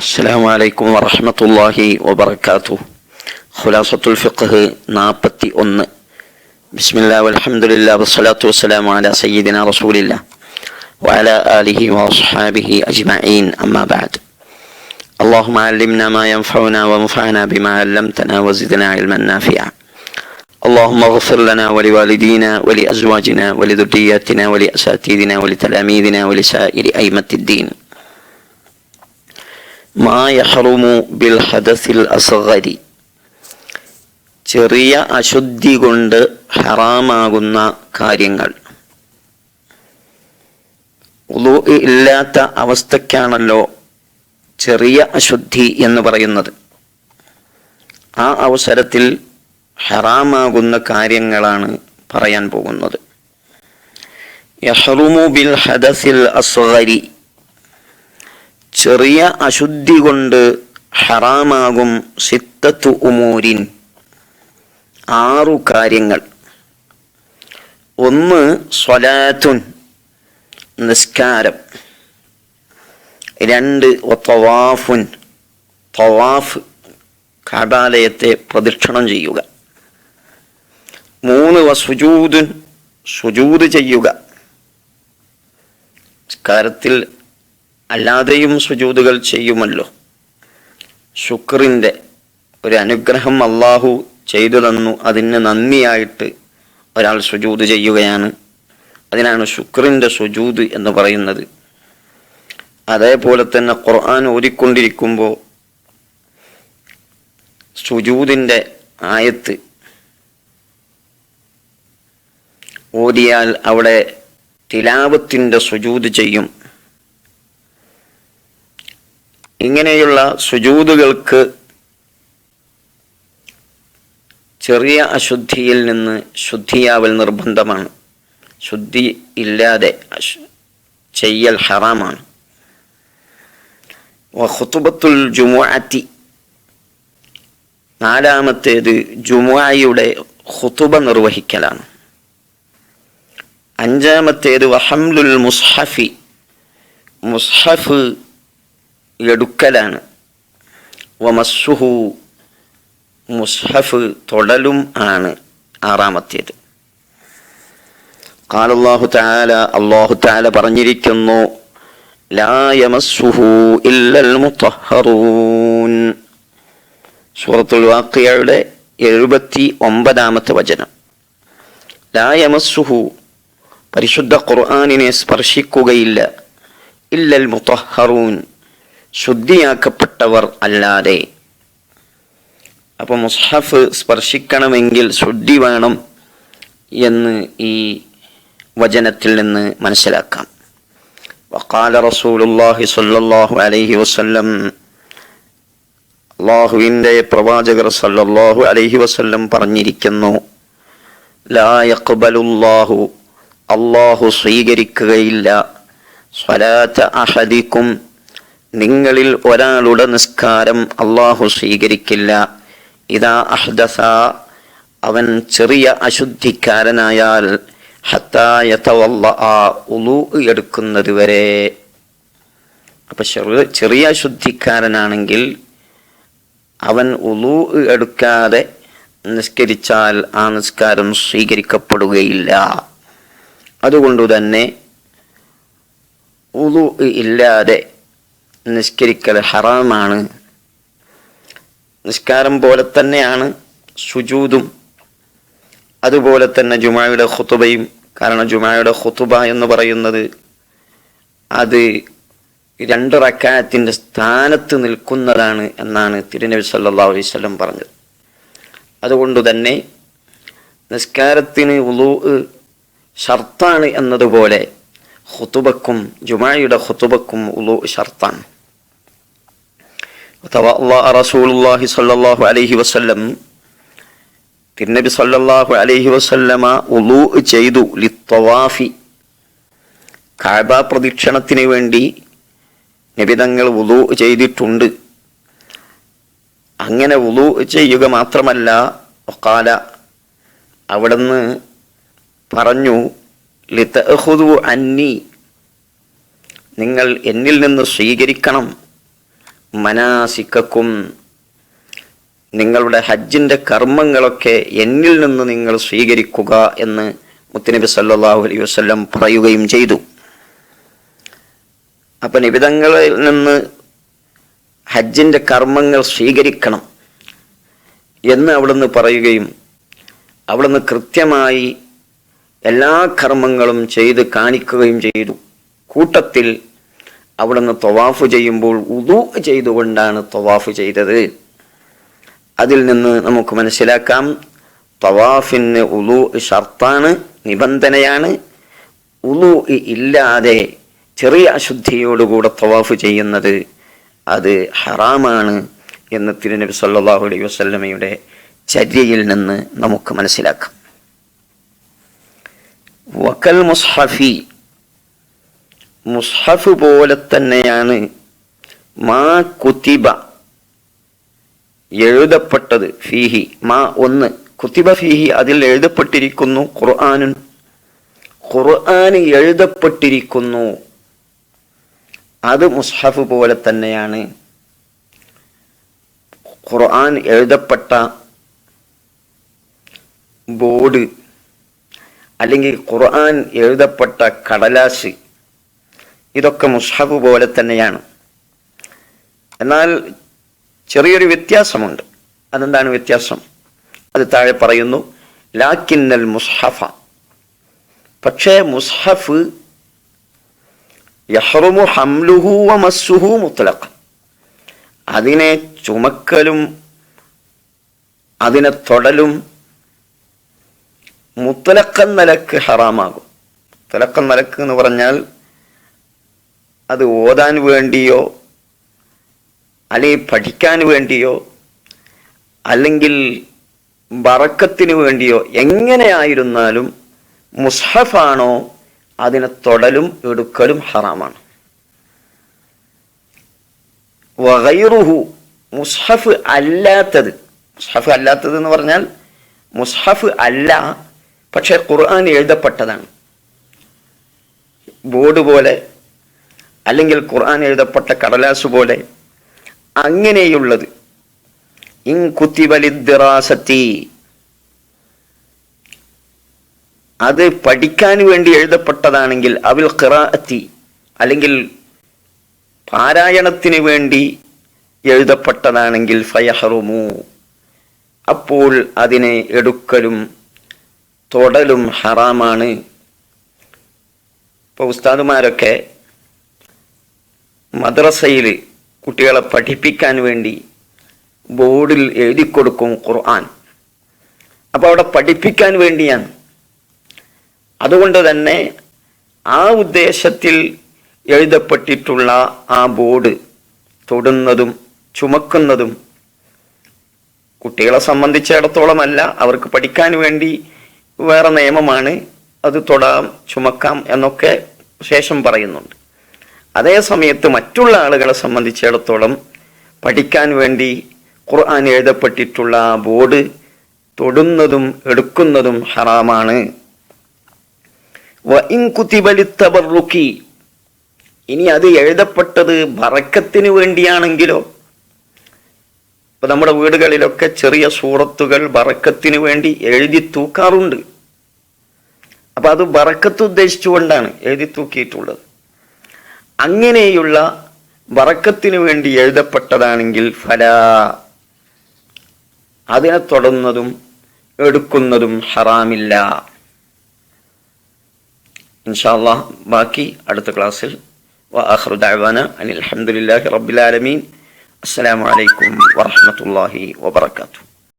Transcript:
السلام عليكم ورحمة الله وبركاته. خلاصة الفقه نابتي أن. بسم الله والحمد لله والصلاة والسلام على سيدنا رسول الله وعلى آله وأصحابه أجمعين. أما بعد. اللهم علمنا ما ينفعنا وانفعنا بما علمتنا وزدنا علما نافعا. اللهم اغفر لنا ولوالدينا ولأزواجنا ولذرياتنا ولأساتذنا ولتلاميذنا ولسائر أئمة الدين. Bill ഹദസിൽ ചെറിയ അശുദ്ധി കൊണ്ട് ഹറാമാകുന്ന കാര്യങ്ങൾ. ഉലു ഇല്ലാത്ത അവസ്ഥയ്ക്കാണല്ലോ ചെറിയ അശുദ്ധി എന്ന് പറയുന്നത്. ആ അവസരത്തിൽ ഹറാമാകുന്ന കാര്യങ്ങളാണ് പറയാൻ പോകുന്നത്. യഹറുമു ബിൽ ഹദസിൽ അസ്വരി ചെറിയ അശുദ്ധി കൊണ്ട് ഹറാമാകും സിത്തത്തു ഉമൂരിൻ. ആറു കാര്യങ്ങൾ. ഒന്ന് സ്വലാത്തുൻ നിസ്കാരം. രണ്ട് ഒത്തവാഫുൻ തവാഫ് കടാലയത്തെ പ്രദക്ഷിണം ചെയ്യുക. മൂന്ന് വസുജൂദുൻ സുജൂദ് ചെയ്യുക. നിസ്കാരത്തിൽ അല്ലാതെയും സുജൂതുകൾ ചെയ്യുമല്ലോ. ശുക്രിന്റെ ഒരു അനുഗ്രഹം അള്ളാഹു ചെയ്തു തന്നു. അതിന് നന്ദിയായിട്ട് ഒരാൾ സുജൂത് ചെയ്യുകയാണ്. അതിനാണ് ശുക്രിന്റെ സുജൂത് എന്ന് പറയുന്നത്. അതേപോലെ തന്നെ ഖുർആൻ ഓതിക്കൊണ്ടിരിക്കുമ്പോൾ സുജൂതിന്റെ ആയത്ത് ഓതിയാൽ അവിടെ തിലാവത്തിന്റെ സുജൂത് ചെയ്യും. ഇങ്ങനെയുള്ള സുജൂതുകൾക്ക് ചെറിയ അശുദ്ധിയിൽ നിന്ന് ശുദ്ധിയാവൽ നിർബന്ധമാണ്. ശുദ്ധി ഇല്ലാതെ ചെയ്യൽ ഹറാമാണ്. വഹുത്തുബത്തുൽ ജുമുഅത്തി. നാലാമത്തേത് ജുമുഅയുടെ ഹുത്തുബ നിർവഹിക്കലാണ്. അഞ്ചാമത്തേത് വഹംലുൽ മുസ്ഹഫി. മുസ്ഹഫ് എടുക്കലാണ്. വമസ്സുഹു മുസ്ഹഫ് തൊടലും ആണ് ആറാമത്തേത്. കാലല്ലാഹു താല അള്ളാഹു താല പറഞ്ഞിരിക്കുന്നു സൂറത്തുൽ വാക്കിയയുടെ എഴുപത്തി ഒമ്പതാമത്തെ വചനം ലായമസ്സുഹു പരിശുദ്ധ ഖുർആാനിനെ സ്പർശിക്കുകയില്ല. ഇല്ലൽ മുത്തഹറൂൻ. ശുദ്ധിയാക്കപ്പെട്ടവർ അല്ലാതെ. അപ്പൊ മുസ്ഹഫ് സ്പർശിക്കണമെങ്കിൽ ശുദ്ധി വേണം എന്ന് ഈ വചനത്തിൽ നിന്ന് മനസ്സിലാക്കാം. വക്കാല റസൂലുള്ളാഹി സ്വല്ലല്ലാഹു അലൈഹി വസല്ലം അള്ളാഹുവിന്റെ പ്രവാചകർ സല്ലല്ലാഹു അലൈഹി വസല്ലം പറഞ്ഞിരിക്കുന്നു ലാ യഖ്ബലുല്ലാഹു അള്ളാഹു സ്വീകരിക്കുകയില്ല സ്വലാത്ത അഹദിക്കും നിങ്ങളിൽ ഒരാളുടെ നിസ്കാരം അള്ളാഹു സ്വീകരിക്കില്ല. ഇതാ അഹ്ദസ അവൻ ചെറിയ അശുദ്ധിക്കാരനായാൽ ഹത്തായത്തവല്ല ആ ഉളു എടുക്കുന്നത് വരെ. അപ്പൊ ചെറിയ ചെറിയ അശുദ്ധിക്കാരനാണെങ്കിൽ അവൻ ഉളു എടുക്കാതെ നിസ്കരിച്ചാൽ ആ നിസ്കാരം സ്വീകരിക്കപ്പെടുകയില്ല. അതുകൊണ്ട് തന്നെ ഉളു ഇല്ലാതെ നിസ്കരിക്കൽ ഹറാമാണ്. നിസ്കാരം പോലെ തന്നെയാണ് സുജൂതും അതുപോലെ തന്നെ ജുമായുടെ ഹുത്തുബയും കാരണം ജുമായുടെ ഹുത്തുബ എന്ന് പറയുന്നത് അത് രണ്ട് റക്കായത്തിന്റെ സ്ഥാനത്ത് നിൽക്കുന്നതാണ് എന്നാണ് തിരുനബി സല്ലാ അലൈഹി വസല്ലം പറഞ്ഞത്. അതുകൊണ്ട് തന്നെ നിസ്കാരത്തിന് ഉളു ഷർത്താണ് എന്നതുപോലെ ഹുത്തുബക്കും ജുമായുടെ ഹുത്തുബക്കും ഉളു ഷർത്താണ്. റസൂലുള്ളാഹി സല്ലാഹു അലൈഹി വസല്ലം തിരുനബി സല്ലാഹു അലൈഹി വസല്ലമ ഉളു ചെയ്തു ലിത്തവാഫി. കാബ പ്രദക്ഷിണത്തിന് വേണ്ടി നിബിതങ്ങൾ ഉളു ചെയ്തിട്ടുണ്ട്. അങ്ങനെ ഉളു ചെയ്യുക മാത്രമല്ല ഒക്കാല അവിടുന്ന് പറഞ്ഞു ലിത്തഹുദു അന്നി നിങ്ങൾ എന്നിൽ നിന്ന് സ്വീകരിക്കണം. മനാസിക്കും നിങ്ങളുടെ ഹജ്ജിന്റെ കർമ്മങ്ങളൊക്കെ എന്നിൽ നിന്ന് നിങ്ങൾ സ്വീകരിക്കുക എന്ന് മുത്തുനബി സല്ലാഹു അലൈഹി വസല്ലം പറയുകയും ചെയ്തു. അപ്പൊ നിബിതങ്ങളിൽ നിന്ന് ഹജ്ജിന്റെ കർമ്മങ്ങൾ സ്വീകരിക്കണം എന്ന് അവിടുന്ന് പറയുകയും അവിടുന്ന് കൃത്യമായി എല്ലാ കർമ്മങ്ങളും ചെയ്ത് കാണിക്കുകയും ചെയ്തു. കൂട്ടത്തിൽ അവിടുന്ന് തൊവാഫ് ചെയ്യുമ്പോൾ ഉദു ചെയ്തുകൊണ്ടാണ് തൊവാഫ് ചെയ്തത്. അതിൽ നിന്ന് നമുക്ക് മനസ്സിലാക്കാം തവാഫിന് ഉലു ഷർത്താണ് നിബന്ധനയാണ്. ഉലു ഇല്ലാതെ ചെറിയ അശുദ്ധിയോടുകൂടെ തവാഫ് ചെയ്യുന്നത് അത് ഹറാമാണ് എന്ന് തിരുനബി സല്ലാഹു അലൈഹി വസ്ലമയുടെ ചര്യയിൽ നിന്ന് നമുക്ക് മനസ്സിലാക്കാം. വക്കൽ മുസ്ഹഫി മുസ്ഹഫ് പോലെ തന്നെയാണ് മാ കുത്തിബ എഴുതപ്പെട്ടത് ഫീഹി. മാ ഒന്ന്. കുത്തിബ ഫീഹി അതിൽ എഴുതപ്പെട്ടിരിക്കുന്നു ഖുർആാനു. ഖുർആൻ എഴുതപ്പെട്ടിരിക്കുന്നു. അത് മുസ്ഹഫ് പോലെ തന്നെയാണ്. ഖുർആൻ എഴുതപ്പെട്ട ബോർഡ് അല്ലെങ്കിൽ ഖുർആൻ എഴുതപ്പെട്ട കടലാസ് ഇതൊക്കെ മുസ്ഹബ് പോലെ തന്നെയാണ്. എന്നാൽ ചെറിയൊരു വ്യത്യാസമുണ്ട്. അതെന്താണ് വ്യത്യാസം? അത് താഴെ പറയുന്നു ലാക്കിന്നൽ മുസ്ഹഫ. പക്ഷേ മുസ്ഹഫ് യഹ്റുമു ഹംലുഹു വ മസ്സുഹു മുത്തലഖ്. അതിനെ ചുമക്കലും അതിനെ തൊടലും മുത്തലക്കൻ നിലയ്ക്ക് ഹറാമാകും. മുത്തലക്കൻ നിലയ്ക്ക് എന്ന് പറഞ്ഞാൽ അത് ഓതാൻ വേണ്ടിയോ അല്ലെങ്കിൽ പഠിക്കാൻ വേണ്ടിയോ അല്ലെങ്കിൽ വറക്കത്തിന് വേണ്ടിയോ എങ്ങനെയായിരുന്നാലും മുസ്ഹഫാണോ അതിനെ തൊടലും എടുക്കലും ഹറാമാണ്. വകൈറുഹു മുസ്ഹഫ് അല്ലാത്തത് മുസ്ഹഫ് അല്ലാത്തത് എന്ന് പറഞ്ഞാൽ മുസ്ഹഫ് അല്ല പക്ഷെ ഖുർആൻ എഴുതപ്പെട്ടതാണ്. ബോർഡ് പോലെ അല്ലെങ്കിൽ ഖുർആൻ എഴുതപ്പെട്ട കടലാസ് പോലെ അങ്ങനെയുള്ളത്. ഇൻ കുത്തിബലിദ്റാസത്തി അത് പഠിക്കാൻ വേണ്ടി എഴുതപ്പെട്ടതാണെങ്കിൽ അവിൽ ഖിറാഅത്തി അല്ലെങ്കിൽ പാരായണത്തിന് വേണ്ടി എഴുതപ്പെട്ടതാണെങ്കിൽ ഫയഹറുമു. അപ്പോൾ അതിനെ എടുക്കലും തൊടലും ഹറാമാണ്. ഇപ്പോൾ ഉസ്താദുമാരൊക്കെ മദ്രസയിൽ കുട്ടികളെ പഠിപ്പിക്കാൻ വേണ്ടി ബോർഡിൽ എഴുതി കൊടുക്കും ഖുർആൻ. അപ്പോൾ അവിടെ പഠിപ്പിക്കാൻ വേണ്ടിയാണ്. അതുകൊണ്ട് തന്നെ ആ ഉദ്ദേശത്തിൽ എഴുതപ്പെട്ടിട്ടുള്ള ആ ബോർഡ് തൊടുന്നതും ചുമക്കുന്നതും കുട്ടികളെ സംബന്ധിച്ചിടത്തോളമല്ല അവർക്ക് പഠിക്കാൻ വേണ്ടി വേറെ നിയമമാണ് അത് തൊടാം ചുമക്കാം എന്നൊക്കെ ശേഷം പറയുന്നുണ്ട്. അതേ സമയത്ത് മറ്റുള്ള ആളുകളെ സംബന്ധിച്ചിടത്തോളം പഠിക്കാൻ വേണ്ടി ഖുർആൻ എഴുതപ്പെട്ടിട്ടുള്ള ബോർഡ് തൊടുന്നതും എടുക്കുന്നതും ഹറാമാണ്. കുത്തിബലിത്തബറുക്കി ഇനി അത് എഴുതപ്പെട്ടത് ബറക്കത്തിന് വേണ്ടിയാണെങ്കിലോ? ഇപ്പൊ നമ്മുടെ വീടുകളിലൊക്കെ ചെറിയ സൂറത്തുകൾ ബറക്കത്തിന് വേണ്ടി എഴുതി തൂക്കാറുണ്ട്. അപ്പൊ അത് ബറക്കത്ത് ഉദ്ദേശിച്ചുകൊണ്ടാണ് എഴുതി തൂക്കിയിട്ടുള്ളത്. അങ്ങനെയുള്ള ബറക്കത്തിന് വേണ്ടി എഴുതപ്പെട്ടതാണെങ്കിൽ ഫല അതിനെ തൊടുന്നതും എടുക്കുന്നതും ഹറാമില്ല ഇൻഷാല്ലാ ബാക്കി അടുത്ത ക്ലാസ്സിൽ وآخر دعوانا أن الحمد لله رب العالمين السلام عليكم ورحمة الله وبركاته